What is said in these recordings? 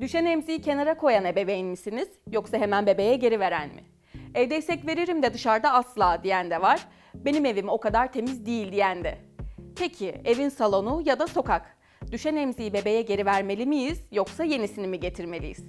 Düşen emziği kenara koyan ebeveyn misiniz yoksa hemen bebeğe geri veren mi? Evdeysek veririm de dışarıda asla diyen de var. Benim evim o kadar temiz değil diyen de. Peki evin salonu ya da sokak? Düşen emziği bebeğe geri vermeli miyiz yoksa yenisini mi getirmeliyiz?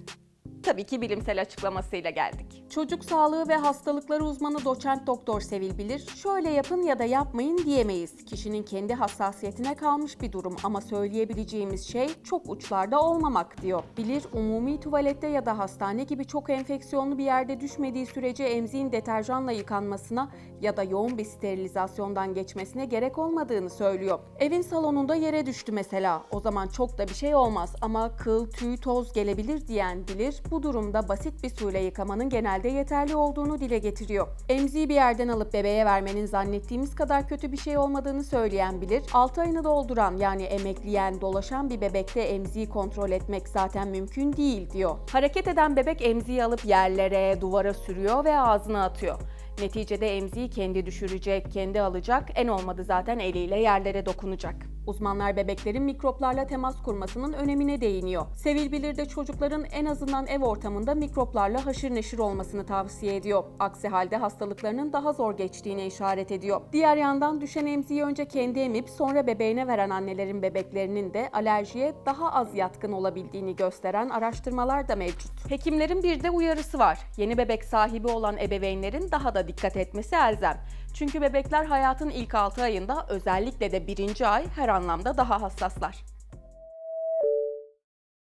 Tabii ki bilimsel açıklamasıyla geldik. Çocuk sağlığı ve hastalıkları uzmanı doçent doktor Sevil Bilir, şöyle yapın ya da yapmayın diyemeyiz. Kişinin kendi hassasiyetine kalmış bir durum ama söyleyebileceğimiz şey çok uçlarda olmamak diyor. Bilir, umumi tuvalette ya da hastane gibi çok enfeksiyonlu bir yerde düşmediği sürece emziğin deterjanla yıkanmasına ya da yoğun bir sterilizasyondan geçmesine gerek olmadığını söylüyor. Evin salonunda yere düştü mesela. O zaman çok da bir şey olmaz ama kıl, tüy, toz gelebilir diyen Bilir, bu durumda basit bir suyla yıkamanın genelde yeterli olduğunu dile getiriyor. Emziği bir yerden alıp bebeğe vermenin zannettiğimiz kadar kötü bir şey olmadığını söyleyen Bilir, 6 ayını dolduran yani emekleyen, dolaşan bir bebekte emziği kontrol etmek zaten mümkün değil diyor. Hareket eden bebek emziği alıp yerlere, duvara sürüyor ve ağzına atıyor. Neticede emziği kendi düşürecek, kendi alacak, en olmadı zaten eliyle yerlere dokunacak. Uzmanlar bebeklerin mikroplarla temas kurmasının önemine değiniyor. Sevil Bilir de çocukların en azından ev ortamında mikroplarla haşır neşir olmasını tavsiye ediyor. Aksi halde hastalıklarının daha zor geçtiğine işaret ediyor. Diğer yandan düşen emziği önce kendi emip sonra bebeğine veren annelerin bebeklerinin de alerjiye daha az yatkın olabildiğini gösteren araştırmalar da mevcut. Hekimlerin bir de uyarısı var. Yeni bebek sahibi olan ebeveynlerin daha da dikkat etmesi elzem. Çünkü bebekler hayatın ilk 6 ayında özellikle de birinci ay her anlamda daha hassaslar.